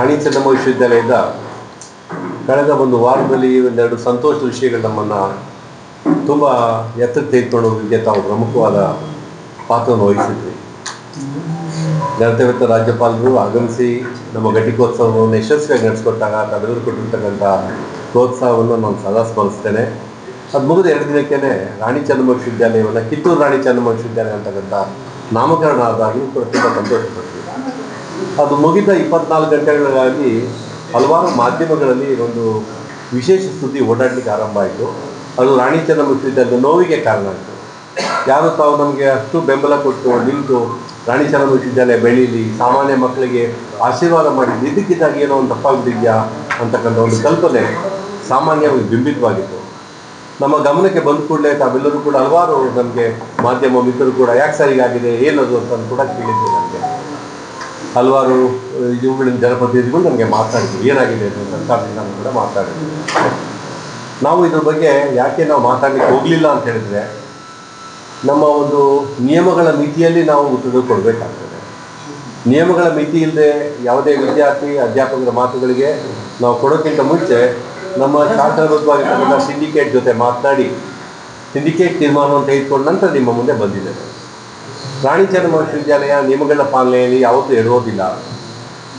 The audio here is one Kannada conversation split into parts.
ರಾಣಿ ಚೆನ್ನಮ್ಮ ವಿಶ್ವವಿದ್ಯಾಲಯದ ಕಳೆದ ಒಂದು ವಾರದಲ್ಲಿ ಒಂದೆರಡು ಸಂತೋಷದ ವಿಷಯಗಳು ನಮ್ಮನ್ನು ತುಂಬ ಎತ್ತರಕ್ಕೆ ತೆಗೆದುಕೊಂಡು ತಾವು ಪ್ರಮುಖವಾದ ಪಾತ್ರವನ್ನು ವಹಿಸಿದ್ವಿ ಗಣತವ್ಯತ ರಾಜ್ಯಪಾಲರು ಆಗಮಿಸಿ ನಮ್ಮ ಘಟಿಕೋತ್ಸವವನ್ನು ಯಶಸ್ವಿಯಾಗಿ ನಡೆಸಿಕೊಟ್ಟಾಗ ತಾವೆಲ್ಲರೂ ಕೊಟ್ಟಿರ್ತಕ್ಕಂಥ ಪ್ರೋತ್ಸಾಹವನ್ನು ನಾನು ಸದಾ ಸ್ಮರಿಸ್ತೇನೆ. ಅದು ಮುಗಿದ ಎರಡು ದಿನಕ್ಕೇ ರಾಣಿ ಚೆನ್ನಮ್ಮ ವಿಶ್ವವಿದ್ಯಾಲಯವನ್ನು ಕಿತ್ತೂರು ರಾಣಿ ಚೆನ್ನಮ್ಮ ವಿಶ್ವವಿದ್ಯಾಲಯ ಅಂತಕ್ಕಂಥ ನಾಮಕರಣ ಆದಾಗಲೂ ಕೂಡ ತುಂಬ ಸಂತೋಷಪಡ್ತೀವಿ ಅದು ಮುಗಿದ ಇಪ್ಪತ್ನಾಲ್ಕು ಗಂಟೆಗಳಿಗಾಗಿ ಹಲವಾರು ಮಾಧ್ಯಮಗಳಲ್ಲಿ ಒಂದು ವಿಶೇಷ ಸುದ್ದಿ ಓಡಾಡಲಿಕ್ಕೆ ಆರಂಭ ಆಯಿತು. ಅದು ರಾಣಿ ಚೆನ್ನಮ್ಮ ನೋವಿಗೆ ಕಾರಣ ಆಯಿತು. ಯಾರು ತಾವು ನಮಗೆ ಅಷ್ಟು ಬೆಂಬಲ ಕೊಟ್ಟು ನಿಂತು ರಾಣಿ ಚೆನ್ನಮ್ಮ ವಿಶ್ವವಿದ್ಯಾಲಯ ಬೆಳೀಲಿ, ಸಾಮಾನ್ಯ ಮಕ್ಕಳಿಗೆ ಆಶೀರ್ವಾದ ಮಾಡಿ ಇದಕ್ಕಿದ್ದಾಗ ಏನೋ ಒಂದು ತಪ್ಪಾಗ್ಬಿಟ್ಟಿದ್ಯಾ ಅಂತಕ್ಕಂಥ ಒಂದು ಕಲ್ಪನೆ ಸಾಮಾನ್ಯವಾಗಿ ಬಿಂಬಿತವಾಗಿತ್ತು. ನಮ್ಮ ಗಮನಕ್ಕೆ ಬಂದ ಕೂಡಲೇ ತಾವೆಲ್ಲರೂ ಕೂಡ ಹಲವಾರು ನಮಗೆ ಮಾಧ್ಯಮ ಮಿತ್ರರು ಕೂಡ ಯಾಕೆ ಸರಿಗಾಗಿದೆ, ಏನದು ಅಂತ ಕೂಡ ಕೇಳಿದ್ರು ನನಗೆ ಹಲವಾರು ಇವುಗಳಿಂದ ಜನಪ್ರತಿನಿಧಿಗಳು ನಮಗೆ ಮಾತಾಡಿದ್ರು. ಏನಾಗಿದೆ ಅಂತ ಸರ್ಕಾರದಿಂದ ಕೂಡ ಮಾತಾಡಿದ್ರು. ನಾವು ಇದ್ರ ಬಗ್ಗೆ ಯಾಕೆ ನಾವು ಮಾತಾಡಲಿಕ್ಕೆ ಹೋಗಲಿಲ್ಲ ಅಂತ ಹೇಳಿದ್ರೆ, ನಮ್ಮ ಒಂದು ನಿಯಮಗಳ ಮಿತಿಯಲ್ಲಿ ನಾವು ಉತ್ತರ ಕೊಡಬೇಕಾಗ್ತದೆ. ನಿಯಮಗಳ ಮಿತಿ ಇಲ್ಲದೆ ಯಾವುದೇ ವಿದ್ಯಾರ್ಥಿ, ಅಧ್ಯಾಪಕರ ಮಾತುಗಳಿಗೆ ನಾವು ಕೊಡೋಕ್ಕಿಂತ ಮುಂಚೆ ನಮ್ಮ ಶಾಸನಬದ್ಧವಾಗಿರ್ತಕ್ಕಂಥ ಸಿಂಡಿಕೇಟ್ ಜೊತೆ ಮಾತನಾಡಿ, ಸಿಂಡಿಕೇಟ್ ತೀರ್ಮಾನವನ್ನು ತೆಗೆದುಕೊಂಡ ನಂತರ ನಿಮ್ಮ ಮುಂದೆ ಬಂದಿದೆ. ರಾಣಿ ಚೆನ್ನಮ್ಮ ವಿಶ್ವವಿದ್ಯಾಲಯ ನಿಯಮಗಳ ಪಾಲನೆಯಲ್ಲಿ ಯಾವತ್ತೂ ಇರೋದಿಲ್ಲ.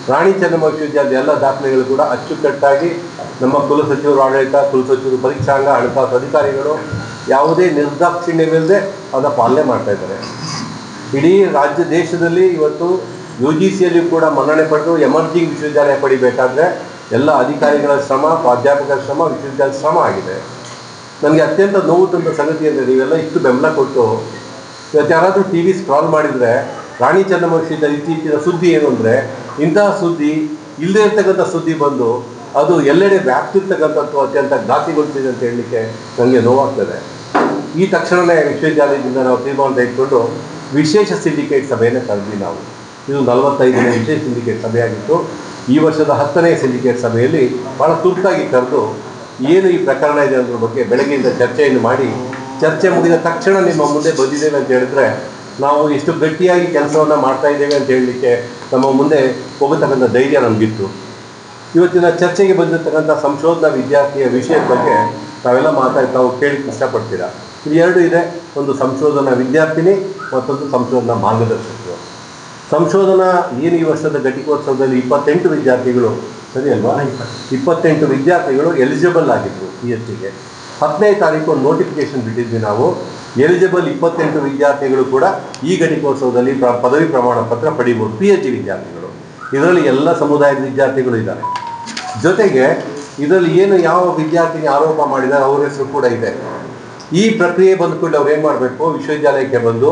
ರಾಣಿ ಚೆನ್ನಮ್ಮ ವಿಶ್ವವಿದ್ಯಾಲಯದ ಎಲ್ಲ ದಾಖಲೆಗಳು ಕೂಡ ಅಚ್ಚುಕಟ್ಟಾಗಿ ನಮ್ಮ ಕುಲಸಚಿವರು ಆಡಳಿತ ಕುಲಸಚಿವರು ಪರೀಕ್ಷಾಂಗ ಹಣಕಾಸು ಅಧಿಕಾರಿಗಳು ಯಾವುದೇ ನಿರ್ದಾಕ್ಷಿಣ್ಯವಿಲ್ಲದೆ ಅದನ್ನು ಪಾಲನೆ ಮಾಡ್ತಾ ಇದ್ದಾರೆ. ಇಡೀ ರಾಜ್ಯ ದೇಶದಲ್ಲಿ ಇವತ್ತು ಯು ಜಿ ಸಿಯಲ್ಲಿ ಕೂಡ ಮನ್ನಣೆ ಪಡೆದು ಎಮರ್ಜಿಂಗ್ ವಿಶ್ವವಿದ್ಯಾಲಯ ಪಡಿಬೇಕಾದ್ರೆ ಎಲ್ಲ ಅಧಿಕಾರಿಗಳ ಶ್ರಮ, ಪ್ರಾಧ್ಯಾಪಕರ ಶ್ರಮ ವಿಶ್ವವಿದ್ಯಾಲಯ ಶ್ರಮ ಆಗಿದೆ. ನನಗೆ ಅತ್ಯಂತ ನೋವು ತಂದ ಸಂಗತಿ ಅಂದರೆ ನೀವೆಲ್ಲ ಇಷ್ಟು ಬೆಂಬಲ ಕೊಟ್ಟು ಇವತ್ತು ಯಾರಾದರೂ ಟಿ ವಿ ಸ್ಕ್ರಾಲ್ ಮಾಡಿದರೆ ರಾಣಿ ಚೆನ್ನಮ್ಮ ವಿಷಯದಲ್ಲಿ ಇತ್ತೀಚಿನ ಸುದ್ದಿ ಏನು ಅಂದರೆ, ಇಂತಹ ಸುದ್ದಿ ಇಲ್ಲದೇ ಇರ್ತಕ್ಕಂಥ ಸುದ್ದಿ ಬಂದು ಅದು ಎಲ್ಲೆಡೆ ವ್ಯಾಪ್ತಿರ್ತಕ್ಕಂಥದ್ದು ಅತ್ಯಂತ ಘಾತಿಗೊಳಿಸಿದೆ ಅಂತ ಹೇಳಲಿಕ್ಕೆ ನನಗೆ ನೋವಾಗ್ತದೆ. ಈ ತಕ್ಷಣವೇ ವಿಶ್ವವಿದ್ಯಾಲಯದಿಂದ ನಾವು ತೀರ್ಮಾನ ತೆಗೆದುಕೊಂಡು ವಿಶೇಷ ಸಿಂಡಿಕೇಟ್ ಸಭೆಯನ್ನು ಕರೆದ್ವಿ ನಾವು. ಇದು ನಲವತ್ತೈದನೇ ವಿಶೇಷ ಸಿಂಡಿಕೇಟ್ ಸಭೆಯಾಗಿತ್ತು. ಈ ವರ್ಷದ ಹತ್ತನೇ ಸಿಂಡಿಕೇಟ್ ಸಭೆಯಲ್ಲಿ ಭಾಳ ತುರ್ತಾಗಿ ಕರೆದು ಏನು ಈ ಪ್ರಕರಣ ಇದೆ ಅನ್ನೋದ್ರ ಬಗ್ಗೆ ಬೆಳಗ್ಗೆಯಿಂದ ಚರ್ಚೆಯನ್ನು ಮಾಡಿ ಚರ್ಚೆ ಮುಗಿದ ತಕ್ಷಣ ನಿಮ್ಮ ಮುಂದೆ ಬಂದಿದ್ದೇವೆ ಅಂತ ಹೇಳಿದ್ರೆ ನಾವು ಎಷ್ಟು ಗಟ್ಟಿಯಾಗಿ ಕೆಲಸವನ್ನು ಮಾಡ್ತಾ ಇದ್ದೇವೆ ಅಂತ ಹೇಳಲಿಕ್ಕೆ ನಮ್ಮ ಮುಂದೆ ಹೋಗತಕ್ಕಂಥ ಧೈರ್ಯ ನಮಗಿತ್ತು. ಇವತ್ತಿನ ಚರ್ಚೆಗೆ ಬಂದಿರತಕ್ಕಂಥ ಸಂಶೋಧನಾ ವಿದ್ಯಾರ್ಥಿಯ ವಿಷಯದ ಬಗ್ಗೆ ತಾವೆಲ್ಲ ಮಾತಾಡಿ ತಾವು ಕೇಳಿಕ್ಕೆ ಇಷ್ಟಪಡ್ತೀರಾ ಇದು ಎರಡು ಇದೆ. ಒಂದು ಸಂಶೋಧನಾ ವಿದ್ಯಾರ್ಥಿನಿ ಮತ್ತೊಂದು ಸಂಶೋಧನಾ ಮಾರ್ಗದರ್ಶಕರು. ಸಂಶೋಧನಾ ಏನು ಈ ವರ್ಷದ ಘಟಿಕೋತ್ಸವದಲ್ಲಿ ಇಪ್ಪತ್ತೆಂಟು ವಿದ್ಯಾರ್ಥಿಗಳು ಸರಿ ಅಲ್ವಾ ಇಪ್ಪತ್ತೆಂಟು ವಿದ್ಯಾರ್ಥಿಗಳು ಎಲಿಜಿಬಲ್ ಆಗಿದ್ದರು ಪಿ ಎಚ್ ಡಿಗೆ ಹತ್ತನೇ ತಾರೀಕು ನೋಟಿಫಿಕೇಶನ್ ಬಿಟ್ಟಿದ್ವಿ ನಾವು. ಎಲಿಜಿಬಲ್ ಇಪ್ಪತ್ತೆಂಟು ವಿದ್ಯಾರ್ಥಿಗಳು ಕೂಡ ಈ ಘಟಿಕೋತ್ಸವದಲ್ಲಿ ಪ್ರ, ಪದವಿ ಪ್ರಮಾಣ ಪತ್ರ ಪಡಿಬೋದು ಪಿ ಎಚ್ ಡಿ ವಿದ್ಯಾರ್ಥಿಗಳು. ಇದರಲ್ಲಿ ಎಲ್ಲ ಸಮುದಾಯದ ವಿದ್ಯಾರ್ಥಿಗಳು ಇದ್ದಾರೆ. ಜೊತೆಗೆ ಇದರಲ್ಲಿ ಏನು ಯಾವ ವಿದ್ಯಾರ್ಥಿನಿ ಆರೋಪ ಮಾಡಿದ್ದಾರೆ ಅವ್ರ ಹೆಸರು ಕೂಡ ಇದೆ. ಈ ಪ್ರಕ್ರಿಯೆ ಬಂದ್ಕೊಂಡು ಅವ್ರು ಏನು ಮಾಡಬೇಕು, ವಿಶ್ವವಿದ್ಯಾಲಯಕ್ಕೆ ಬಂದು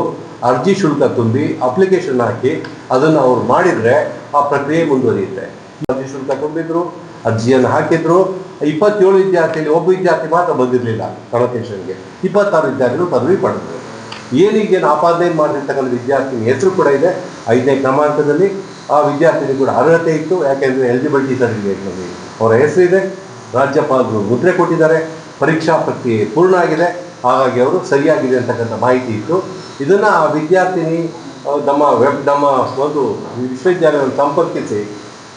ಅರ್ಜಿ ಶುಲ್ಕ ತುಂಬಿ ಅಪ್ಲಿಕೇಶನ್ ಹಾಕಿ ಅದನ್ನು ಅವ್ರು ಮಾಡಿದರೆ ಆ ಪ್ರಕ್ರಿಯೆ ಮುಂದುವರಿಯುತ್ತೆ. ಅರ್ಜಿ ಶುಲ್ಕ ತುಂಬಿದ್ರು, ಅರ್ಜಿಯನ್ನು ಹಾಕಿದ್ರು ಇಪ್ಪತ್ತೇಳು ವಿದ್ಯಾರ್ಥಿಯಲ್ಲಿ ಒಬ್ಬ ವಿದ್ಯಾರ್ಥಿ ಮಾತ್ರ ಬಂದಿರಲಿಲ್ಲ ಕಾಂಪಿಟೇಷನ್ಗೆ ಇಪ್ಪತ್ತಾರು ವಿದ್ಯಾರ್ಥಿಗಳು ಪದವಿ ಪಡೆದ್ರು ಏನೀಗೇನು ಆಪಾದನೆ ಮಾಡಿರ್ತಕ್ಕಂಥ ವಿದ್ಯಾರ್ಥಿ ಹೆಸರು ಕೂಡ ಇದೆ. ಐದನೇ ಕ್ರಮಾಂಕದಲ್ಲಿ ಆ ವಿದ್ಯಾರ್ಥಿನಿ ಕೂಡ ಅರ್ಹತೆ ಇತ್ತು. ಯಾಕೆಂದರೆ ಎಲಿಜಿಬಿಲಿಟಿ ಸರ್ಟಿಫಿಕೇಟ್ನಲ್ಲಿ ಅವರ ಹೆಸರಿದೆ ರಾಜ್ಯಪಾಲರು ಮುದ್ರೆ ಕೊಟ್ಟಿದ್ದಾರೆ. ಪರೀಕ್ಷಾ ಪ್ರಕ್ರಿಯೆ ಪೂರ್ಣ ಆಗಿದೆ. ಹಾಗಾಗಿ ಅವರು ಸರಿಯಾಗಿದೆ ಅಂತಕ್ಕಂಥ ಮಾಹಿತಿ ಇತ್ತು. ಇದನ್ನು ಆ ವಿದ್ಯಾರ್ಥಿನಿ ನಮ್ಮ ವೆಬ್, ನಮ್ಮ ಒಂದು ವಿಶ್ವವಿದ್ಯಾಲಯವನ್ನು ಸಂಪರ್ಕಿಸಿ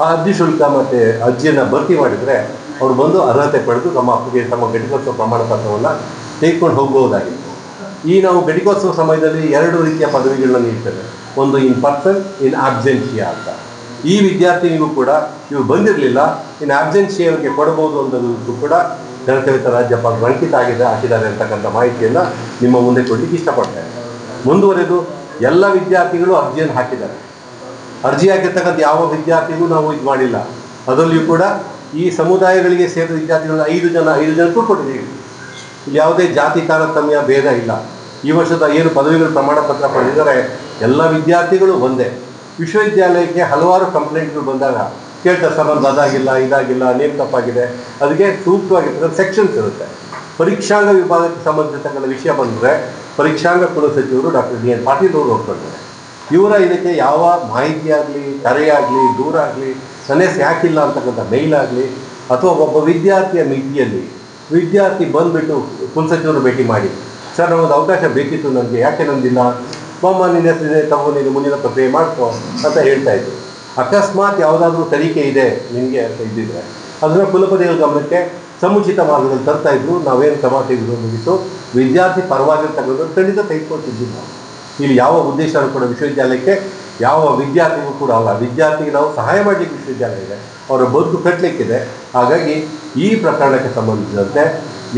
ಆ ಅರ್ಜಿ ಶುಲ್ಕ ಮತ್ತು ಅರ್ಜಿಯನ್ನು ಭರ್ತಿ ಮಾಡಿದರೆ ಅವರು ಬಂದು ಅರ್ಹತೆ ಪಡೆದು ನಮ್ಮ ಅಪ್ಲಿಕೇಶನ್ ತಮ್ಮ ಘಟಿಕೋತ್ಸವ ಪ್ರಮಾಣ ಪತ್ರವನ್ನು ತೆಗೆದುಕೊಂಡು ಹೋಗಬಹುದಾಗಿತ್ತು ಈ ನಾವು ಘಟಿಕೋತ್ಸವ ಸಮಯದಲ್ಲಿ ಎರಡು ರೀತಿಯ ಪದವಿಗಳನ್ನು ನೀಡ್ತೇವೆ. ಒಂದು ಇನ್ ಪರ್ಸನ್ ಇನ್ ಆಬ್ಸೆನ್ಷಿಯಾ ಅಂತ. ಈ ವಿದ್ಯಾರ್ಥಿನಿಗೂ ಕೂಡ ಇವು ಬಂದಿರಲಿಲ್ಲ. ಇನ್ನು ಆಬ್ಸೆನ್ಷಿಯಾ ಅವರಿಗೆ ಕೊಡಬಹುದು ಅನ್ನೋದು ಕೂಡ ಜನಕವಿತ ರಾಜ್ಯಪಾಲರು ಅಂಕಿತ ಆಗಿದೆ ಹಾಕಿದ್ದಾರೆ ಅಂತಕ್ಕಂಥ ಮಾಹಿತಿಯನ್ನು ನಿಮ್ಮ ಮುಂದೆ ಕೊಡಲಿಕ್ಕೆ ಇಷ್ಟಪಡ್ತೇನೆ ಮುಂದುವರೆದು ಎಲ್ಲ ವಿದ್ಯಾರ್ಥಿಗಳು ಅರ್ಜಿಯನ್ನು ಹಾಕಿದ್ದಾರೆ. ಅರ್ಜಿ ಹಾಕಿರ್ತಕ್ಕಂಥ ಯಾವ ವಿದ್ಯಾರ್ಥಿಗೂ ನಾವು ಇದು ಮಾಡಿಲ್ಲ. ಅದರಲ್ಲಿಯೂ ಕೂಡ ಈ ಸಮುದಾಯಗಳಿಗೆ ಸೇರಿದ ವಿದ್ಯಾರ್ಥಿಗಳನ್ನ ಐದು ಜನ, ಐದು ಜನಕ್ಕೂ ಕೊಟ್ಟಿದ್ದೀವಿ ಯಾವುದೇ ಜಾತಿ ತಾರತಮ್ಯ ಭೇದ ಇಲ್ಲ. ಈ ವರ್ಷದ ಏನು ಪದವಿಗಳು ಪ್ರಮಾಣ ಪತ್ರ ಪಡೆದಿದ್ದಾರೆ, ಎಲ್ಲ ವಿದ್ಯಾರ್ಥಿಗಳು ಒಂದೇ. ವಿಶ್ವವಿದ್ಯಾಲಯಕ್ಕೆ ಹಲವಾರು ಕಂಪ್ಲೇಂಟ್ಗಳು ಬಂದಾಗ ಕೇಳ್ತಾರೆ ಸಂಬಂಧ ಅದಾಗಿಲ್ಲ, ಇದಾಗಿಲ್ಲ, ನೇಮ್ ತಪ್ಪಾಗಿದೆ. ಅದಕ್ಕೆ ಸೂಕ್ತವಾಗಿರ್ತಕ್ಕಂಥ ಸೆಕ್ಷನ್ಸ್ ಇರುತ್ತೆ. ಪರೀಕ್ಷಾಂಗ ವಿಭಾಗಕ್ಕೆ ಸಂಬಂಧಿಸಿರ್ತಕ್ಕಂಥ ವಿಷಯ ಬಂದರೆ ಪರೀಕ್ಷಾಂಗ ಕುಲಸಚಿವರು ಡಾಕ್ಟರ್ ಡಿ ಎನ್ ಪಾಟೀಲ್ ಅವರು ಹೋಗ್ತಾರೆ ಇವರ ಇದಕ್ಕೆ ಯಾವ ಮಾಹಿತಿ ಆಗಲಿ ಕರೆಯಾಗಲಿ ದೂರ ಆಗಲಿ ಹೆಸರು ಯಾಕಿಲ್ಲ ಅಂತಕ್ಕಂಥ ಮೇಲ್ ಆಗಲಿ ಅಥವಾ ಒಬ್ಬ ವಿದ್ಯಾರ್ಥಿಯ ಮಿತಿಯಲ್ಲಿ ವಿದ್ಯಾರ್ಥಿ ಬಂದುಬಿಟ್ಟು ಕುಲಸಚಿವರು ಭೇಟಿ ಮಾಡಿ, ಸರ್ ನಮ್ಮದು ಅವಕಾಶ ಬೇಕಿತ್ತು ನನಗೆ, ಯಾಕೆ ನಂದಿಲ್ಲ? ಮಮ್ಮ ನಿನ್ನ ಹೆಸರಿದೆ ತಮ್ಮ ನೀನು ಮುಂದಿನ ಪ್ರಕ್ರಿಯೆ ಮಾಡ್ಕೋ, ಅಂತ ಹೇಳ್ತಾ ಇದ್ರು. ಅಕಸ್ಮಾತ್ ಯಾವುದಾದ್ರೂ ತನಿಖೆ ಇದೆ ನಿಮಗೆ ಅಂತ ಇದ್ದಿದ್ರೆ ಅದನ್ನು ಕುಲಪತಿಗಳ ಗಮನಕ್ಕೆ ಸಮುಚಿತ ಮಾರ್ಗದಲ್ಲಿ ತರ್ತಾ ಇದ್ರು. ನಾವೇನು ಕ್ರಮ ತೆಗೆದು ಮುಗಿತು ವಿದ್ಯಾರ್ಥಿ ಪರವಾಗಿರ್ತಕ್ಕಂಥದ್ದು ಖಂಡಿತ ತೆಗೆದುಕೊಳ್ತಿದ್ವಿ ಇಲ್ಲಿ ಯಾವ ಉದ್ದೇಶ ಕೂಡ ವಿಶ್ವವಿದ್ಯಾಲಯಕ್ಕೆ ಯಾವ ವಿದ್ಯಾರ್ಥಿಗೂ ಕೂಡ ಅಲ್ಲ. ವಿದ್ಯಾರ್ಥಿಗೆ ನಾವು ಸಹಾಯ ಮಾಡಲಿಕ್ಕೆ ವಿಶ್ವವಿದ್ಯಾಲಯ ಇದೆ. ಅವರ ಬದುಕು ಕಟ್ಟಲಿಕ್ಕಿದೆ ಹಾಗಾಗಿ ಈ ಪ್ರಕರಣಕ್ಕೆ ಸಂಬಂಧಿಸಿದಂತೆ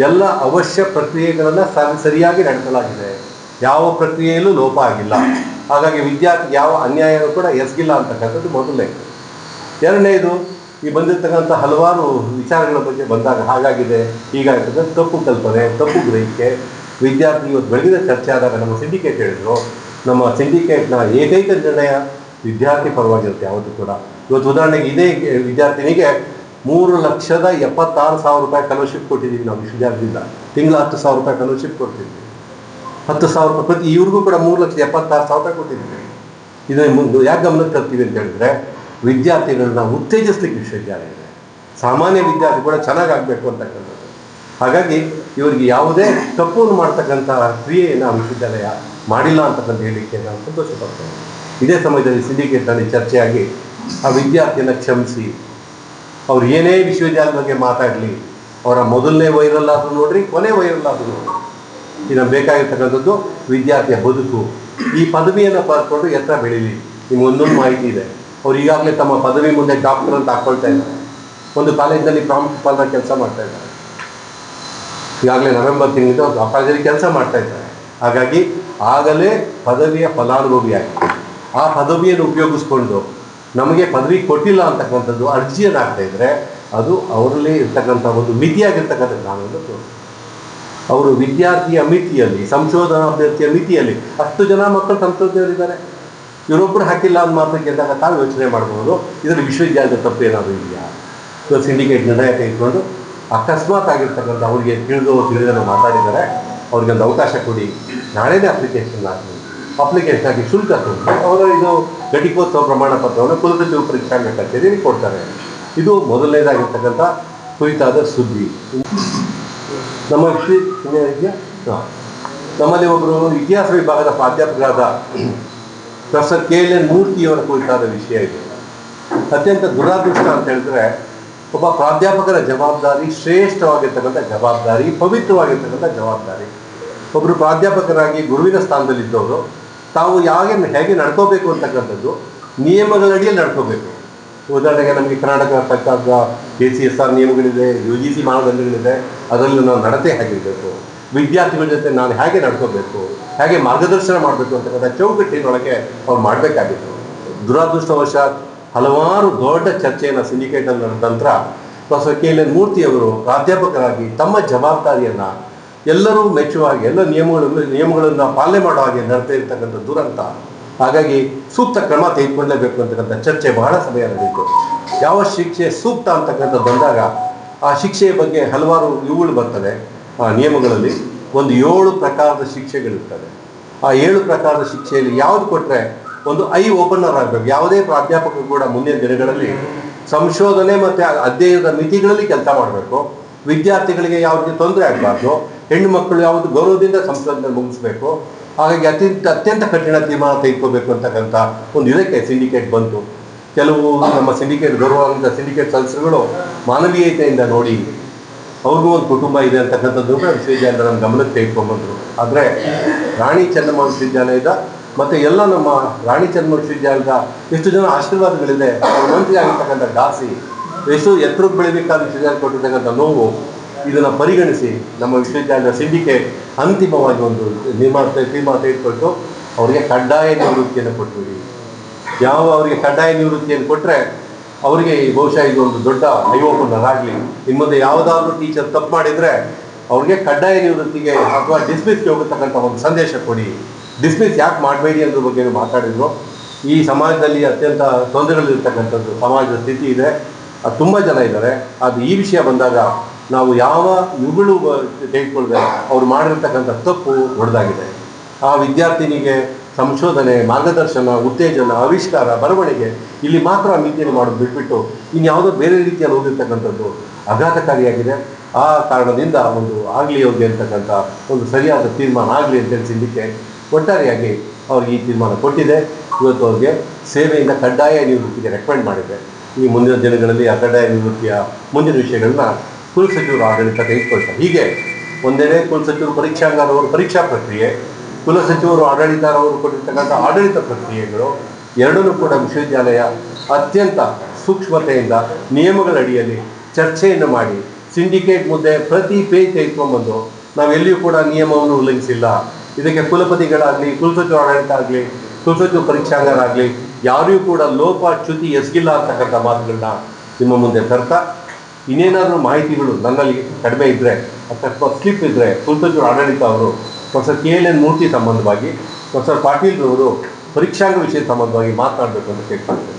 ಎಲ್ಲ ಅವಶ್ಯ ಪ್ರಕ್ರಿಯೆಗಳನ್ನು ಸರಿಯಾಗಿ ನಡೆಸಲಾಗಿದೆ. ಯಾವ ಪ್ರಕ್ರಿಯೆಯಲ್ಲೂ ಲೋಪ ಆಗಿಲ್ಲ. ಹಾಗಾಗಿ ವಿದ್ಯಾರ್ಥಿ ಯಾವ ಅನ್ಯಾಯನೂ ಕೂಡ ಎಸಗಿಲ್ಲ ಅಂತಕ್ಕಂಥದ್ದು ಮೊದಲನೇ. ಎರಡನೇದು, ಈ ಬಂದಿರತಕ್ಕಂಥ ಹಲವಾರು ವಿಚಾರಗಳ ಬಗ್ಗೆ ಬಂದಾಗ ಹಾಗಾಗಿದೆ, ಹೀಗಾಗ್ತದೆ, ತಪ್ಪು ಕಲ್ಪನೆ, ತಪ್ಪು ಗ್ರಹಿಕೆ. ವಿದ್ಯಾರ್ಥಿ ಇವತ್ತು ಬೆಳಗಿನ ಚರ್ಚೆ ಆದಾಗ ನಮ್ಮ ಸಿಂಡಿಕೇಟ್ ಹೇಳಿದ್ರು ನಮ್ಮ ಸಿಂಡಿಕೇಟ್ನ ಏಕೈಕ ನಿರ್ಣಯ ವಿದ್ಯಾರ್ಥಿ ಪರವಾಗಿರುತ್ತೆ ಯಾವತ್ತೂ ಕೂಡ. ಇವತ್ತು ಉದಾಹರಣೆಗೆ ಇದೇ ವಿದ್ಯಾರ್ಥಿನಿಗೆ ಮೂರು ಲಕ್ಷದ ಎಪ್ಪತ್ತಾರು ಸಾವಿರ ರೂಪಾಯಿ ಫೆಲೋಶಿಪ್ ಕೊಟ್ಟಿದ್ದೀವಿ ನಾವು ವಿಶ್ವವಿದ್ಯಾಲಯದಿಂದ. ತಿಂಗಳ ಹತ್ತು ಸಾವಿರ ರೂಪಾಯಿ ಫೆಲೋಶಿಪ್ ಕೊಡ್ತಿದ್ವಿ. ಹತ್ತು ಸಾವಿರ ರೂಪಾಯಿ ಪ್ರತಿ ಇವ್ರಿಗೂ ಕೂಡ ಮೂರು ಲಕ್ಷದ ಎಪ್ಪತ್ತಾರು ಸಾವಿರ ರೂಪಾಯಿ ಕೊಟ್ಟಿದ್ವಿ ಇದನ್ನು ಮುಂದೆ ಯಾಕೆ ಗಮನಕ್ಕೆ ತರ್ತೀವಿ ಅಂತ ಹೇಳಿದ್ರೆ ವಿದ್ಯಾರ್ಥಿಗಳನ್ನ ಉತ್ತೇಜಿಸ್ಲಿಕ್ಕೆ ವಿಶ್ವವಿದ್ಯಾಲಯ ಇದೆ. ಸಾಮಾನ್ಯ ವಿದ್ಯಾರ್ಥಿ ಕೂಡ ಚೆನ್ನಾಗಿ ಆಗಬೇಕು ಅಂತಕ್ಕಂಥದ್ದು ಹಾಗಾಗಿ ಇವರಿಗೆ ಯಾವುದೇ ತಪ್ಪನ್ನು ಮಾಡ್ತಕ್ಕಂಥ ಕ್ರಿಯೆಯನ್ನು ವಿಶ್ವವಿದ್ಯಾಲಯ ಮಾಡಿಲ್ಲ ಅಂತಕ್ಕಂಥ ಹೇಳಿಕೆ ನಾನು ಸಂತೋಷ ಪಡ್ತೇನೆ ಇದೇ ಸಮಯದಲ್ಲಿ ಸಿಂಡಿಕೇಟ್ನಲ್ಲಿ ಚರ್ಚೆಯಾಗಿ ಆ ವಿದ್ಯಾರ್ಥಿಯನ್ನು ಕ್ಷಮಿಸಿ. ಅವ್ರು ಏನೇ ವಿಶ್ವವಿದ್ಯಾಲಯದ ಬಗ್ಗೆ ಮಾತಾಡಲಿ, ಅವರ ಮೊದಲನೇ ವೈರಲ್ ಆದರೂ ನೋಡ್ರಿ, ಕೊನೆ ವೈರಲ್ ಆದರೂ ನೋಡ್ರಿ. ನಮ್ಗೆ ಬೇಕಾಗಿರ್ತಕ್ಕಂಥದ್ದು ವಿದ್ಯಾರ್ಥಿಯ ಬದುಕು. ಈ ಪದವಿಯನ್ನು ಪಡ್ಕೊಂಡು ಎತ್ತರ ಬೆಳೀಲಿ. ನಿಮ್ಗೆ ಒಂದೊಂದು ಮಾಹಿತಿ ಇದೆ. ಅವ್ರು ಈಗಾಗಲೇ ತಮ್ಮ ಪದವಿ ಮುಂದೆ ಡಾಕ್ಟರ್ ಅಂತ ಹಾಕ್ಕೊಳ್ತಾ ಇದ್ದಾರೆ. ಒಂದು ಕಾಲೇಜಿನಲ್ಲಿ ಪ್ರಾಂಶುಪಾಲರ ಕೆಲಸ ಮಾಡ್ತಾ ಇದ್ದಾರೆ. ಈಗಾಗಲೇ ನವೆಂಬರ್ ತಿಂಗಳಿಂದ ಒಂದು ಕಾಲೇಜಲ್ಲಿ ಕೆಲಸ ಮಾಡ್ತಾ ಇದ್ದಾರೆ. ಹಾಗಾಗಿ ಆಗಲೇ ಪದವಿಯ ಫಲಾನುಭವಿಯಾಗಿ ಆ ಪದವಿಯನ್ನು ಉಪಯೋಗಿಸ್ಕೊಂಡು ನಮಗೆ ಪದವಿ ಕೊಟ್ಟಿಲ್ಲ ಅಂತಕ್ಕಂಥದ್ದು ಅರ್ಜಿಯನ್ನು ಆಗ್ತಾ ಇದ್ರೆ ಅದು ಅವರಲ್ಲಿ ಇರ್ತಕ್ಕಂಥ ಒಂದು ಮಿತಿಯಾಗಿರ್ತಕ್ಕಂಥ ಕಾನೂನು ಅವರು ವಿದ್ಯಾರ್ಥಿಯ ಮಿತಿಯಲ್ಲಿ, ಸಂಶೋಧನಾ ಅಭ್ಯರ್ಥಿಯ ಮಿತಿಯಲ್ಲಿ ಅಷ್ಟು ಜನ ಮಕ್ಕಳು ಸಂಶೋಧನೆಯಲ್ಲಿದ್ದಾರೆ ಇವರೊಬ್ಬರು ಹಾಕಿಲ್ಲ ಅಂತ ಮಾತ್ರ ಗೆದ್ದಾಗ ತಾವು ಯೋಚನೆ ಮಾಡ್ಬೋದು, ಇದರಲ್ಲಿ ವಿಶ್ವವಿದ್ಯಾಲಯದ ತಪ್ಪು ಏನಾದರೂ ಇದೆಯಾ? ಸೊ ಸಿಂಡಿಕೇಟ್ ನಿರ್ಣಯ ತೆಗೆದುಕೊಂಡು ಅಕಸ್ಮಾತ್ ಆಗಿರ್ತಕ್ಕಂಥ ಅವರಿಗೆ ತಿಳಿದು ತಿಳಿದನ್ನು ಮಾತಾಡಿದ್ದಾರೆ. ಅವ್ರಿಗೆ ಒಂದು ಅವಕಾಶ ಕೊಡಿ. ನಾಳೆನೇ ಅಪ್ಲಿಕೇಶನ್ ಹಾಕಿ ಅಪ್ಲಿಕೇಶನ್ ಹಾಕಿ ಶುಲ್ಕ ತುಂಬಿ ಅವರ ಇದು ಘಟಿಕೋತ್ಸವ ಪ್ರಮಾಣ ಪತ್ರವನ್ನು ಕುಲದಲ್ಲಿ ಪರೀಕ್ಷಾ ಕಚೇರಿ ಕೊಡ್ತಾರೆ. ಇದು ಮೊದಲನೇದಾಗಿರ್ತಕ್ಕಂಥ ಕುರಿತಾದ ಸುದ್ದಿ. ನಮ್ಮ ಹಾಂ. ನಮ್ಮಲ್ಲಿ ಒಬ್ಬರು ಇತಿಹಾಸ ವಿಭಾಗದ ಪ್ರಾಧ್ಯಾಪಕರಾದ ಪ್ರೊಫೆಸರ್ ಕೆ ಎಲ್ ಎನ್ ಮೂರ್ತಿಯವರ ಕುರಿತಾದ ವಿಷಯ ಇದೆ. ಅತ್ಯಂತ ದುರಾದೃಷ್ಟ ಅಂತ ಹೇಳಿದ್ರೆ ಒಬ್ಬ ಪ್ರಾಧ್ಯಾಪಕರ ಜವಾಬ್ದಾರಿ ಶ್ರೇಷ್ಠವಾಗಿರ್ತಕ್ಕಂಥ ಜವಾಬ್ದಾರಿ, ಪವಿತ್ರವಾಗಿರ್ತಕ್ಕಂಥ ಜವಾಬ್ದಾರಿ. ಒಬ್ಬರು ಪ್ರಾಧ್ಯಾಪಕರಾಗಿ ಗುರುವಿನ ಸ್ಥಾನದಲ್ಲಿದ್ದವರು, ತಾವು ಯಾವ ಹೇಗೆ ನಡ್ಕೋಬೇಕು ಅಂತಕ್ಕಂಥದ್ದು ನಿಯಮಗಳಡಿಯಲ್ಲಿ ನಡ್ಕೋಬೇಕು. ಉದಾಹರಣೆಗೆ ನಮಗೆ ಕರ್ನಾಟಕ ಸರ್ಕಾರದ ಕೆ ಸಿ ಎಸ್ ಆರ್ ನಿಯಮಗಳಿದೆ, ಯು ಜಿ ಸಿ ಮಾನದಂಡಗಳಿದೆ, ಅದರಲ್ಲಿ ನಾವು ನಡತೆ ಹೇಗಿರಬೇಕು, ವಿದ್ಯಾರ್ಥಿಗಳ ಜೊತೆ ನಾನು ಹೇಗೆ ನಡ್ಕೋಬೇಕು, ಹೇಗೆ ಮಾರ್ಗದರ್ಶನ ಮಾಡಬೇಕು ಅಂತಕ್ಕಂಥ ಚೌಕಟ್ಟಿನೊಳಗೆ ಅವ್ರು ಮಾಡಬೇಕಾಗಿತ್ತು. ದುರಾದೃಷ್ಟವಶಾತ್ ಹಲವಾರು ದೊಡ್ಡ ಚರ್ಚೆಯನ್ನು ಸಿಂಡಿಕೇಟಲ್ಲಿ ನಡೆದ ನಂತರ ಪ್ರೊಫೆಸರ್ ಕೆ ಎಲ್ ಎನ್ ಮೂರ್ತಿಯವರು ಪ್ರಾಧ್ಯಾಪಕರಾಗಿ ತಮ್ಮ ಜವಾಬ್ದಾರಿಯನ್ನು ಎಲ್ಲರೂ ಮೆಚ್ಚುವ ಹಾಗೆ ಎಲ್ಲ ನಿಯಮಗಳನ್ನು ನಿಯಮಗಳನ್ನು ಪಾಲನೆ ಮಾಡೋ ಹಾಗೆ ನಡ್ತಾ ಇರ್ತಕ್ಕಂಥ ದುರಂತ. ಹಾಗಾಗಿ ಸೂಕ್ತ ಕ್ರಮ ತೆಗೆದುಕೊಳ್ಳಬೇಕು ಅಂತಕ್ಕಂಥ ಚರ್ಚೆ ಬಹಳ ಸಮಯ ನಡೆಯಿತು ಯಾವ ಶಿಕ್ಷೆ ಸೂಕ್ತ ಅಂತಕ್ಕಂಥ ಬಂದಾಗ ಆ ಶಿಕ್ಷೆಯ ಬಗ್ಗೆ ಹಲವಾರು ಇವುಗಳು ಬರ್ತವೆ. ಆ ನಿಯಮಗಳಲ್ಲಿ ಒಂದು ಏಳು ಪ್ರಕಾರದ ಶಿಕ್ಷೆಗಳಿರ್ತವೆ. ಆ ಏಳು ಪ್ರಕಾರದ ಶಿಕ್ಷೆಯಲ್ಲಿ ಯಾವುದು ಕೊಟ್ಟರೆ ಒಂದು ಐ ಓಪನರ್ ಆಗಬೇಕು. ಯಾವುದೇ ಪ್ರಾಧ್ಯಾಪಕರು ಕೂಡ ಮುಂದಿನ ದಿನಗಳಲ್ಲಿ ಸಂಶೋಧನೆ ಮತ್ತು ಅಧ್ಯಯನದ ಮಿತಿಗಳಲ್ಲಿ ಕೆಲಸ ಮಾಡಬೇಕು. ವಿದ್ಯಾರ್ಥಿಗಳಿಗೆ ಯಾವುದೇ ತೊಂದರೆ ಆಗಬಾರ್ದು. ಹೆಣ್ಣು ಮಕ್ಕಳು ಯಾವುದು ಗೌರವದಿಂದ ಸಂಶೋಧನೆ ಮುಗಿಸ್ಬೇಕು. ಹಾಗಾಗಿ ಅತ್ಯಂತ ಅತ್ಯಂತ ಕಠಿಣ ತೀರ್ಮಾನ ತೆಗೆದುಕೋಬೇಕು ಅಂತಕ್ಕಂಥ ಒಂದು ಇದಕ್ಕೆ ಸಿಂಡಿಕೇಟ್ ಬಂತು. ಕೆಲವು ನಮ್ಮ ಸಿಂಡಿಕೇಟ್ ಗೌರವಾನ್ವಿತ ಸಿಂಡಿಕೇಟ್ ಸದಸ್ಯರುಗಳು ಮಾನವೀಯತೆಯಿಂದ ನೋಡಿ ಅವ್ರಿಗೂ ಒಂದು ಕುಟುಂಬ ಇದೆ ಅಂತಕ್ಕಂಥದ್ದು ಕೂಡ ವಿಶ್ವವಿದ್ಯಾಲಯದ ನಮ್ಮ ಗಮನಕ್ಕೆ ತೆಗೆದುಕೊಂಡ್ಬಂದರು. ಆದರೆ ರಾಣಿ ಚೆನ್ನಮ್ಮ ವಿಶ್ವವಿದ್ಯಾಲಯದ ಮತ್ತು ಎಲ್ಲ ನಮ್ಮ ರಾಣಿ ಚರ್ಮ ವಿಶ್ವವಿದ್ಯಾಲಯದ ಎಷ್ಟು ಜನ ಆಶೀರ್ವಾದಗಳಿದೆ. ಮಂತ್ರಿ ಆಗಿರ್ತಕ್ಕಂಥ ದಾಸಿ, ಎಷ್ಟು ಎತ್ತರಕ್ಕೆ ಬೆಳಿಬೇಕಾದ ವಿಶ್ವವಿದ್ಯಾಲಯ ಕೊಟ್ಟಿರ್ತಕ್ಕಂಥ ನೋವು, ಇದನ್ನು ಪರಿಗಣಿಸಿ ನಮ್ಮ ವಿಶ್ವವಿದ್ಯಾಲಯದ ಸಿಂಡಿಕೇಟ್ ಅಂತಿಮವಾಗಿ ಒಂದು ನಿರ್ಮಾಣ ತೀರ್ಮಾನ ತೆಗೆದುಕೊಟ್ಟು ಅವರಿಗೆ ಕಡ್ಡಾಯ ನಿವೃತ್ತಿಯನ್ನು ಕೊಟ್ಟಿದ್ದೀವಿ ಯಾವ ಅವರಿಗೆ ಕಡ್ಡಾಯ ನಿವೃತ್ತಿಯನ್ನು ಕೊಟ್ಟರೆ ಅವರಿಗೆ ಈ ಬಹುಶಃ ಇದು ಒಂದು ದೊಡ್ಡ ಐವೋಪನ್ನರಾಗಲಿ ನಿಮ್ಮದೇ ಮುಂದೆ ಯಾವುದಾದ್ರೂ ಟೀಚರ್ ತಪ್ಪು ಮಾಡಿದರೆ ಅವ್ರಿಗೆ ಕಡ್ಡಾಯ ನಿವೃತ್ತಿಗೆ ಅಥವಾ ಡಿಸ್ಮಿಸ್ಗೆ ಹೋಗತಕ್ಕಂಥ ಒಂದು ಸಂದೇಶ ಕೊಡಿ. ಡಿಸ್ಮಿಸ್ ಯಾಕೆ ಮಾಡಬೇಡಿ ಅನ್ನೋದ್ರ ಬಗ್ಗೆ ಮಾತಾಡಿದ್ರು. ಈ ಸಮಾಜದಲ್ಲಿ ಅತ್ಯಂತ ತೊಂದರೆಗಳಿರ್ತಕ್ಕಂಥದ್ದು, ಸಮಾಜದ ಸ್ಥಿತಿ ಇದೆ. ಅದು ತುಂಬ ಜನ ಇದ್ದಾರೆ. ಅದು ಈ ವಿಷಯ ಬಂದಾಗ ನಾವು ಯಾವ ಇವುಗಳು ತೆಗೆದುಕೊಳ್ಬೇಕು ಅವ್ರು ಮಾಡಿರ್ತಕ್ಕಂಥ ತಪ್ಪು ದೊಡ್ಡದಾಗಿದೆ. ಆ ವಿದ್ಯಾರ್ಥಿನಿಗೆ ಸಂಶೋಧನೆ, ಮಾರ್ಗದರ್ಶನ, ಉತ್ತೇಜನ, ಆವಿಷ್ಕಾರ, ಬರವಣಿಗೆ ಇಲ್ಲಿ ಮಾತ್ರ ಮಿತಿಯನ್ನು ಮಾಡೋದು ಬಿಟ್ಬಿಟ್ಟು ಇನ್ಯಾವುದೋ ಬೇರೆ ರೀತಿಯಲ್ಲಿ ಹೋಗಿರ್ತಕ್ಕಂಥದ್ದು ಆಘಾತಕಾರಿಯಾಗಿದೆ. ಆ ಕಾರಣದಿಂದ ಒಂದು ಆಗಲಿ ಯೋಗ್ಯ ಅಂತಕ್ಕಂಥ ಒಂದು ಸರಿಯಾದ ತೀರ್ಮಾನ ಆಗಲಿ ಅಂತ ತಿಳಿಸಿದ್ದಕ್ಕೆ ಒಟ್ಟಾರೆಯಾಗಿ ಅವ್ರಿಗೆ ಈ ತೀರ್ಮಾನ ಕೊಟ್ಟಿದೆ. ಇವತ್ತು ಅವ್ರಿಗೆ ಸೇವೆಯಿಂದ ಕಡ್ಡಾಯ ನಿವೃತ್ತಿಗೆ ರೆಕಮೆಂಡ್ ಮಾಡಿದೆ. ಈ ಮುಂದಿನ ದಿನಗಳಲ್ಲಿ ಆ ಕಡ್ಡಾಯ ನಿವೃತ್ತಿಯ ಮುಂದಿನ ವಿಷಯಗಳನ್ನ ಕುಲಸಚಿವರು ಆಡಳಿತ ತೆಗೆದುಕೊಳ್ತಾರೆ. ಹೀಗೆ ಒಂದೆಡೆ ಕುಲಸಚಿವರು ಪರೀಕ್ಷಾಂಗದವರು ಪರೀಕ್ಷಾ ಪ್ರಕ್ರಿಯೆ ಕುಲಸಚಿವರು ಆಡಳಿತರವರು ಕೊಟ್ಟಿರ್ತಕ್ಕಂಥ ಆಡಳಿತ ಪ್ರಕ್ರಿಯೆಗಳು ಎರಡನ್ನೂ ಕೂಡ ವಿಶ್ವವಿದ್ಯಾಲಯ ಅತ್ಯಂತ ಸೂಕ್ಷ್ಮತೆಯಿಂದ ನಿಯಮಗಳ ಅಡಿಯಲ್ಲಿ ಚರ್ಚೆಯನ್ನು ಮಾಡಿ, ಸಿಂಡಿಕೇಟ್ ಮುಂದೆ ಪ್ರತಿ ಪೇಜ್ ತೆಗೆದುಕೊಂಡ್ಬಂದು ನಾವೆಲ್ಲಿಯೂ ಕೂಡ ನಿಯಮವನ್ನು ಉಲ್ಲಂಘಿಸಿಲ್ಲ. ಇದಕ್ಕೆ ಕುಲಪತಿಗಳಾಗಲಿ, ಕುಲಸಚಿವ ಆಡಳಿತ ಆಗಲಿ ಕುಲಸಚಿವ ಪರೀಕ್ಷಾಂಗರಾಗಲಿ, ಯಾರಿಗೂ ಕೂಡ ಲೋಪ, ಚ್ಯುತಿ, ಎಸಗಿಲ್ಲ ಅಂತಕ್ಕಂಥ ಮಾತುಗಳನ್ನ ನಿಮ್ಮ ಮುಂದೆ ತರ್ತಾ, ಇನ್ನೇನಾದರೂ ಮಾಹಿತಿಗಳು ನನ್ನಲ್ಲಿ ಕಡಿಮೆ ಇದ್ದರೆ ಅಥವಾ ಸ್ಲಿಪ್ ಇದ್ದರೆ ಕುಲಸಚಿವ ಆಡಳಿತ ಅವರು, professor K L N Murthy ಸಂಬಂಧವಾಗಿ, ಪ್ರೊಫೆಸರ್ ಪಾಟೀಲ್ ರವರು ಪರೀಕ್ಷಾಂಗ ವಿಷಯ ಸಂಬಂಧವಾಗಿ ಮಾತನಾಡಬೇಕು ಅಂತ ಕೇಳ್ಕೊಳ್ತೇನೆ.